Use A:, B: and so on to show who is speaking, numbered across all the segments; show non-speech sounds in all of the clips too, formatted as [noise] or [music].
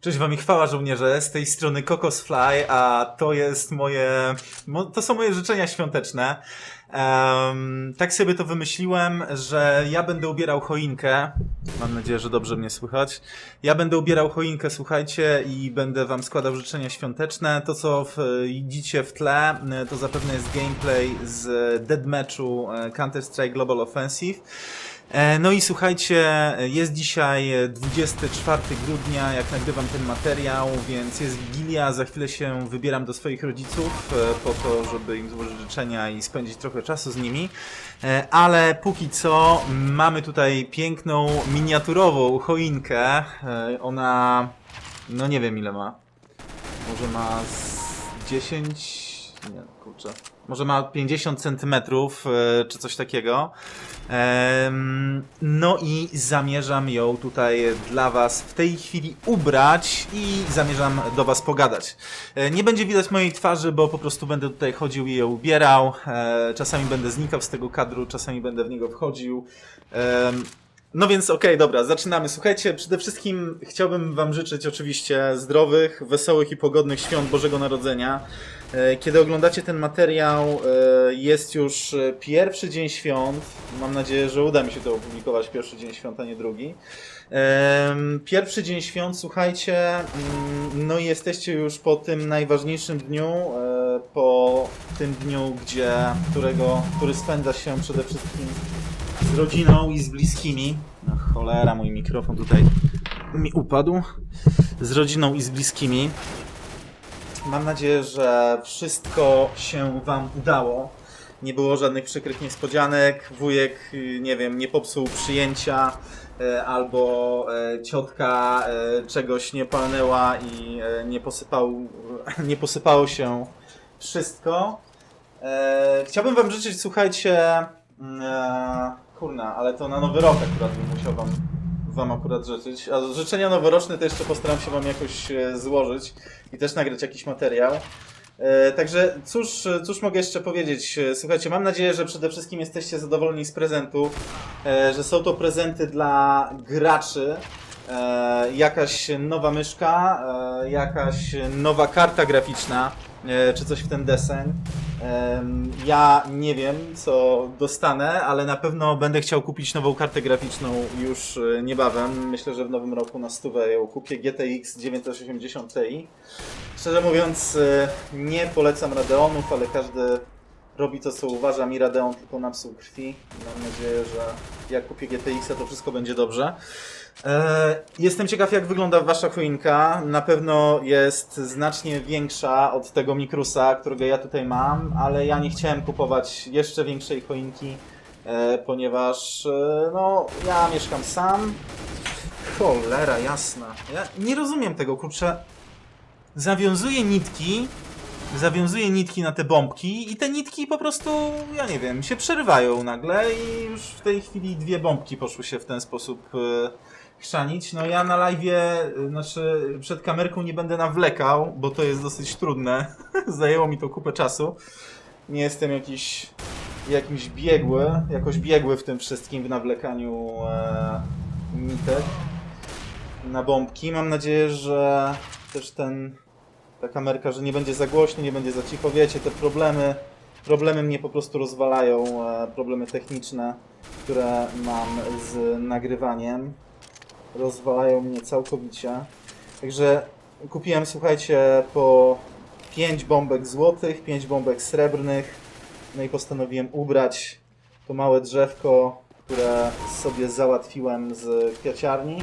A: Cześć wam i chwała żołnierze, z tej strony Kokos Fly, a to jest moje, mo- to są moje życzenia świąteczne. Em, tak sobie to wymyśliłem, że ja będę ubierał choinkę, mam nadzieję, że dobrze mnie słychać. Ja będę ubierał choinkę, słuchajcie, i będę wam składał życzenia świąteczne. To co widzicie w tle, to zapewne jest gameplay z deadmatchu e, Counter-Strike Global Offensive. E, No i słuchajcie, jest dzisiaj e, 24 grudnia, jak nagrywam ten materiał, więc jest Wigilia, za chwilę się wybieram do swoich rodziców e, po to, żeby im złożyć życzenia i spędzić trochę czasu z nimi. E, Ale póki co mamy tutaj piękną, miniaturową choinkę. Ona, no nie wiem ile ma. Może ma z 10, nie kurczę, może ma 50 centymetrów e, czy coś takiego. No i zamierzam ją tutaj dla Was w tej chwili ubrać i zamierzam do Was pogadać. E, Nie będzie widać mojej twarzy, bo po prostu będę tutaj chodził i ją ubierał. E, Czasami będę znikał z tego kadru, czasami będę w niego wchodził. No więc okej, dobra, zaczynamy. Słuchajcie, przede wszystkim chciałbym Wam życzyć oczywiście zdrowych, wesołych i pogodnych świąt Bożego Narodzenia. E, Kiedy oglądacie ten materiał, e, jest już e, pierwszy dzień świąt. Mam nadzieję, że uda mi się to opublikować pierwszy dzień świąt, a nie drugi. Em, Pierwszy dzień świąt, słuchajcie, mm, no i jesteście już po tym najważniejszym dniu, e, po tym dniu, gdzie, którego, który spędza się przede wszystkim z rodziną i z bliskimi. No cholera, mój mikrofon tutaj mi upadł. Z rodziną i z bliskimi. Mam nadzieję, że wszystko się Wam udało. Nie było żadnych przykrych niespodzianek. Wujek, y, nie wiem, nie popsuł przyjęcia, e, albo e, ciotka e, czegoś nie palnęła i nie, posypał, [laughs] nie posypało się wszystko. Chciałbym Wam życzyć, słuchajcie, mm, kurna, ale to na nowy rok akurat bym musiał Wam, wam akurat życzyć. A życzenia noworoczne to jeszcze postaram się Wam jakoś e, złożyć i też nagrać jakiś materiał. E, Także cóż, cóż mogę jeszcze powiedzieć? E, Słuchajcie, mam nadzieję, że przede wszystkim jesteście zadowoleni z prezentów, e, że są to prezenty dla graczy. Jakaś nowa myszka, jakaś nowa karta graficzna, czy coś w ten deseń. Ja nie wiem, co dostanę, ale na pewno będę chciał kupić nową kartę graficzną już e, niebawem. Myślę, że w nowym roku na stówę ją kupię GTX 980 Ti. Szczerze mówiąc, e, nie polecam Radeonów, ale każdy robi to, co uważa. Mi Radeon tylko napsuł krwi. Mam nadzieję, że jak kupię GTX, to wszystko będzie dobrze. E, Jestem ciekaw, jak wygląda wasza choinka. Na pewno jest znacznie większa od tego Mikrusa, którego ja tutaj mam, ale ja nie chciałem kupować jeszcze większej choinki, e, ponieważ e, no, ja mieszkam sam. Cholera jasna. Ja nie rozumiem tego, kurczę. Zawiązuję nitki, zawiązuję nitki na te bombki i te nitki po prostu, ja nie wiem, się przerywają nagle i już w tej chwili dwie bombki poszły się w ten sposób e, chrzanić. No ja na live, znaczy przed kamerką nie będę nawlekał, bo to jest dosyć trudne. [laughs] Zajęło mi to kupę czasu. Nie jestem jakiś jakimś biegły, jakoś biegły w tym wszystkim w nawlekaniu e, nitek na bombki. Mam nadzieję, że też ten ta kamerka, że nie będzie za głośno, nie będzie za cicho. Wiecie, te problemy, problemy mnie po prostu rozwalają, e, problemy techniczne, które mam z nagrywaniem. Rozwalają mnie całkowicie. Także kupiłem, słuchajcie, po 5 bombek złotych, 5 bombek srebrnych. No i postanowiłem ubrać to małe drzewko, które sobie załatwiłem z kwiaciarni.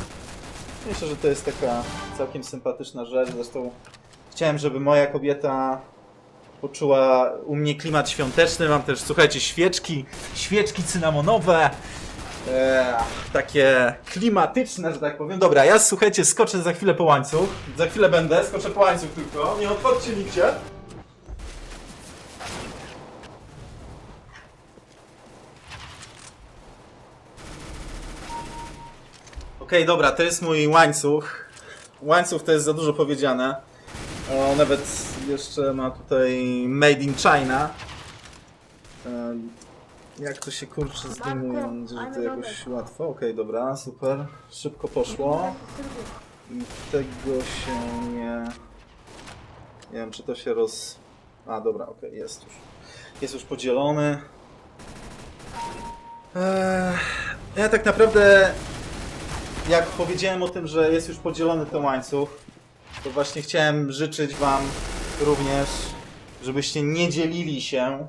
A: Myślę, że to jest taka całkiem sympatyczna rzecz. Zresztą chciałem, żeby moja kobieta poczuła u mnie klimat świąteczny. Mam też, słuchajcie, świeczki, świeczki cynamonowe. E, takie klimatyczne, że tak powiem. Dobra, ja słuchajcie, skoczę za chwilę po łańcuch. Za chwilę będę, skoczę po łańcuch tylko. Nie odchodźcie nigdzie. Okej, dobra, to jest mój łańcuch. Łańcuch to jest za dużo powiedziane. O, nawet jeszcze ma tutaj Made in China. Em, Jak to się kurczę zdejmuje? Mam nadzieję, że to jakoś łatwo. Okej, dobra, super. Szybko poszło. I tego się nie... Nie wiem, czy to się roz... A, dobra, okej, jest już. Jest już podzielony. Eee, ja tak naprawdę, jak powiedziałem o tym, że jest już podzielony ten łańcuch, to właśnie chciałem życzyć Wam również, żebyście nie dzielili się,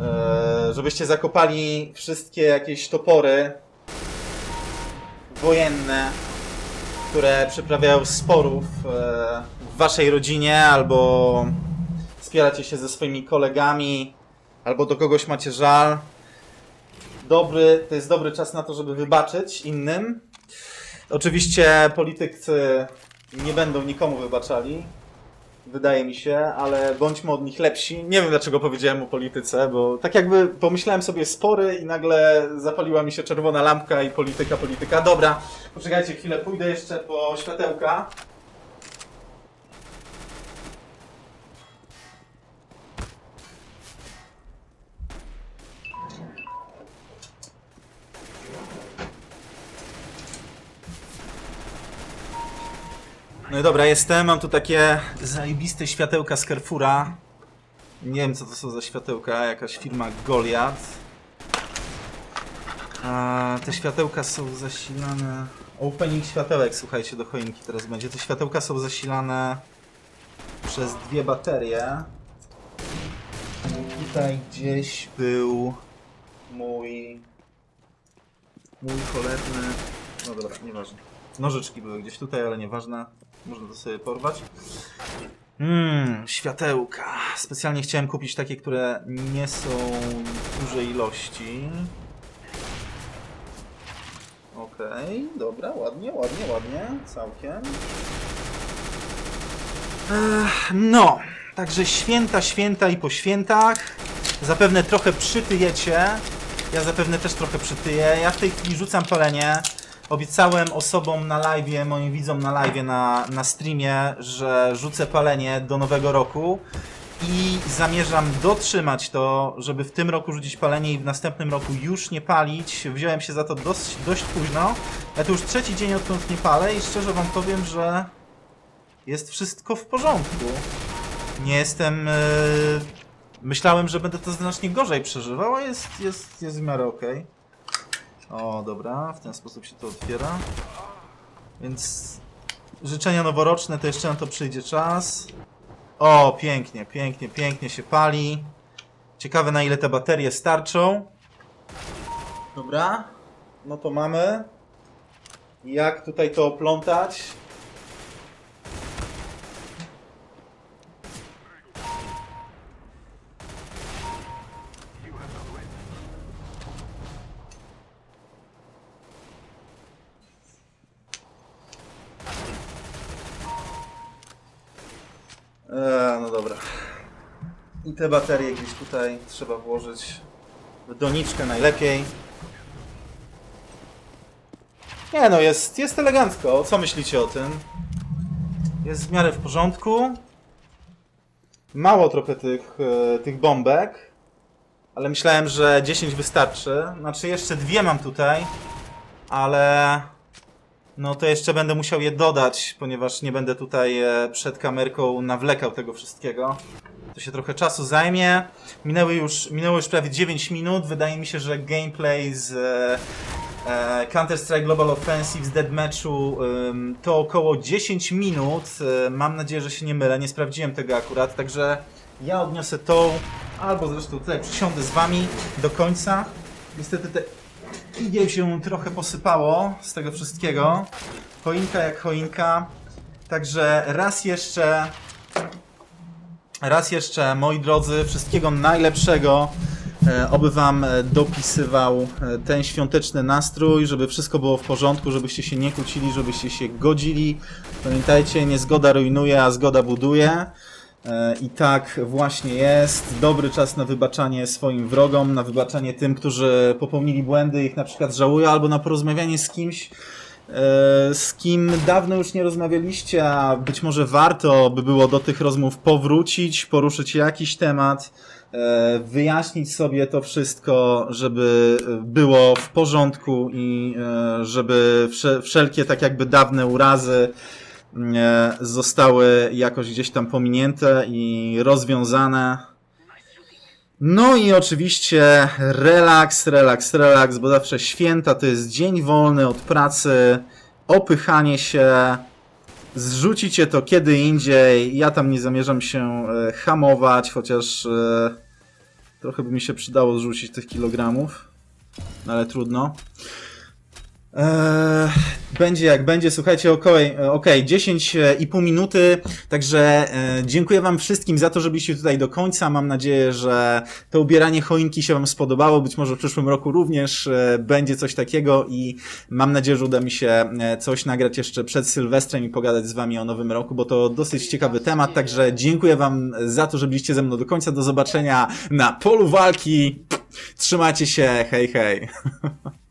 A: eee, żebyście zakopali wszystkie jakieś topory wojenne, które przyprawiają sporów e, w waszej rodzinie, albo wspieracie się ze swoimi kolegami, albo do kogoś macie żal. Dobry, to jest dobry czas na to, żeby wybaczyć innym. Oczywiście politycy nie będą nikomu wybaczali, wydaje mi się, ale bądźmy od nich lepsi. Nie wiem dlaczego powiedziałem o polityce, bo tak jakby pomyślałem sobie spory i nagle zapaliła mi się czerwona lampka i polityka, polityka. Dobra, poczekajcie chwilę, pójdę jeszcze po światełka. No i dobra, jestem. Mam tu takie zajebiste światełka z Carrefoura. Nie wiem, co to są za światełka. Jakaś firma Goliath. A, te światełka są zasilane... Opening światełek, słuchajcie, do choinki teraz będzie. Te światełka są zasilane przez dwie baterie. I tutaj gdzieś był mój... Mój cholerny... No dobra, nieważne. Nożyczki były gdzieś tutaj, ale nieważne. Można to sobie porwać. Mmm, światełka. Specjalnie chciałem kupić takie, które nie są w dużej ilości. Okej, dobra, ładnie, ładnie, ładnie, całkiem. Ech, no, także święta, święta i po świętach. Zapewne trochę przytyjecie. Ja zapewne też trochę przytyję. Ja w tej chwili rzucam palenie. Obiecałem osobom na live, moim widzom na live, na, na streamie, że rzucę palenie do nowego roku i zamierzam dotrzymać to, żeby w tym roku rzucić palenie i w następnym roku już nie palić. Wziąłem się za to dość, dość późno. Ja to już trzeci dzień odkąd nie palę i szczerze wam powiem, że jest wszystko w porządku. Nie jestem... Yy... Myślałem, że będę to znacznie gorzej przeżywał, a jest, jest, jest w miarę okej. O, dobra, w ten sposób się to otwiera. Więc życzenia noworoczne to jeszcze na to przyjdzie czas. O, pięknie, pięknie, pięknie się pali. Ciekawe na ile te baterie starczą. Dobra, no to mamy. Jak tutaj to oplątać? Eee, no dobra. I te baterie gdzieś tutaj trzeba włożyć w doniczkę najlepiej. Nie no, jest, jest elegancko. Co myślicie o tym? Jest w miarę w porządku. Mało trochę tych, e, tych bombek. Ale myślałem, że 10 wystarczy. Znaczy jeszcze dwie mam tutaj. Ale... No to jeszcze będę musiał je dodać, ponieważ nie będę tutaj e, przed kamerką nawlekał tego wszystkiego. To się trochę czasu zajmie. Minęły już, minęło już prawie 9 minut. Wydaje mi się, że gameplay z e, e, Counter-Strike Global Offensive z Deathmatchu ym, to około 10 minut. E, mam nadzieję, że się nie mylę. Nie sprawdziłem tego akurat, także ja odniosę tą, albo zresztą tutaj przysiądę z wami do końca. Niestety te igieł się trochę posypało z tego wszystkiego. Choinka jak choinka. Także raz jeszcze, raz jeszcze, moi drodzy, wszystkiego najlepszego. E, Oby wam e, dopisywał e, ten świąteczny nastrój, żeby wszystko było w porządku, żebyście się nie kłócili, żebyście się godzili. Pamiętajcie, niezgoda rujnuje, a zgoda buduje. E, I tak właśnie jest. Dobry czas na wybaczanie swoim wrogom, na wybaczanie tym, którzy popełnili błędy, ich na przykład żałują, albo na porozmawianie z kimś, e, z kim dawno już nie rozmawialiście, a być może warto by było do tych rozmów powrócić, poruszyć jakiś temat. e, wyjaśnić sobie to wszystko, żeby było w porządku i żeby wsze- wszelkie tak jakby dawne urazy zostały jakoś gdzieś tam pominięte i rozwiązane. No i oczywiście relaks, relaks, relaks, bo zawsze święta to jest dzień wolny od pracy, opychanie się, zrzucicie to kiedy indziej. Ja tam nie zamierzam się e, hamować, chociaż e, trochę by mi się przydało zrzucić tych kilogramów, ale trudno. Eee, będzie jak będzie, słuchajcie, okej, okay, 10 i pół minuty, także e, dziękuję wam wszystkim za to, że byliście tutaj do końca, mam nadzieję, że to ubieranie choinki się wam spodobało, być może w przyszłym roku również e, będzie coś takiego i mam nadzieję, że uda mi się e, coś nagrać jeszcze przed Sylwestrem i pogadać z wami o nowym roku, bo to dosyć ciekawy temat, także dziękuję wam za to, że byliście ze mną do końca, do zobaczenia na polu walki, trzymajcie się, hej hej. [laughs]